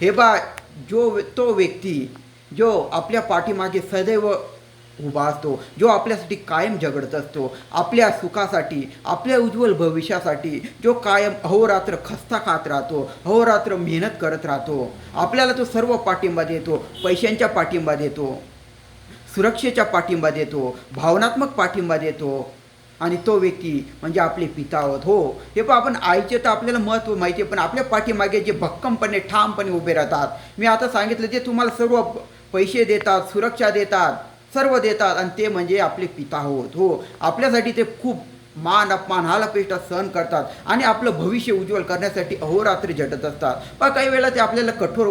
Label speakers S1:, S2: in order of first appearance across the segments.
S1: हे बा जो तो व्यक्ती जो आपल्या पाठीमागे सदैव उभा असतो जो आपल्यासाठी कायम झगडत असतो आपल्या सुखासाठी आपल्या उज्ज्वल भविष्यासाठी जो कायम अहोरात्र खस्ता खात राहतो अहोरात्र मेहनत करत राहतो आपल्याला तो सर्व पाठिंबा देतो पैशांच्या पाठिंबा देतो सुरक्षेच्या पाठिंबा देतो भावनात्मक पाठिंबा देतो आणि तो व्यक्ती म्हणजे आपले पिता आहोत हो. हे पण आपण आईचे तर आपल्याला महत्त्व माहिती आहे पण आपल्या पाठीमागे जे भक्कमपणे ठामपणे उभे राहतात. मी आता सांगितलं ते तुम्हाला सर्व पैसे देतात सुरक्षा देतात सर्व देतात आणि ते म्हणजे आपले पिता आहोत हो. आपल्यासाठी ते खूप मान अपमान हालापेष्टा सहन करतात आणि आपलं भविष्य उज्ज्वल करण्यासाठी अहोरात्री झटत असतात. पण काही वेळा ते आपल्याला कठोर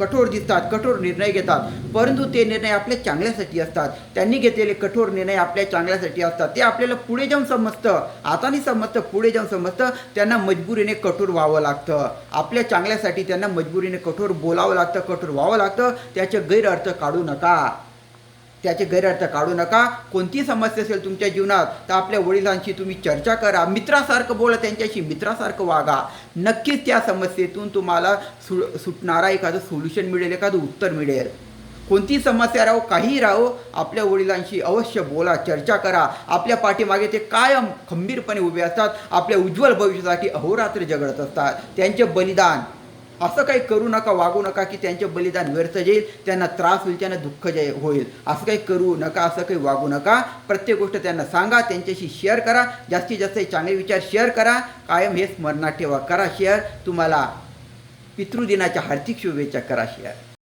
S1: कठोर दिसतात कठोर निर्णय घेतात परंतु ते निर्णय आपल्या चांगल्यासाठी असतात. त्यांनी घेतलेले कठोर निर्णय आपल्या चांगल्यासाठी असतात. ते आपल्याला पुढे जाऊन समजतं आता नाही समजतं पुढे जाऊन समजतं त्यांना मजबुरीने कठोर व्हावं लागतं. आपल्या चांगल्यासाठी त्यांना मजबुरीने कठोर बोलावं लागतं कठोर व्हावं लागतं त्याचे गैरअर्थ काढू नका. त्याचे गैरअर्थ काढू नका. कोणती समस्या असेल तुमच्या जीवनात तर आपल्या वडिलांशी तुम्ही चर्चा करा. मित्रासारखं बोला त्यांच्याशी मित्रासारखं वागा. नक्कीच त्या समस्येतून तुम्हाला सु सुटणारा एखादं सोल्युशन मिळेल एखादं उत्तर मिळेल. कोणती समस्या राहो काही राहो आपल्या वडिलांशी अवश्य बोला चर्चा करा. आपल्या पाठीमागे ते कायम खंबीरपणे उभे असतात. आपल्या उज्ज्वल भविष्यासाठी अहोरात्र जगडत असतात. त्यांचे बलिदान असं काही करू नका वागू नका की त्यांचे बलिदान व्यर्थ जाईल त्यांना त्रास होईल त्यांना दुःख जे होईल. असं काही करू नका असं काही वागू नका. प्रत्येक गोष्ट त्यांना सांगा त्यांच्याशी शेअर करा. जास्तीत जास्त चांगले विचार शेअर करा. कायम हे स्मरणात ठेवा. करा शेअर तुम्हाला पितृदिनाच्या हार्दिक शुभेच्छा करा शेअर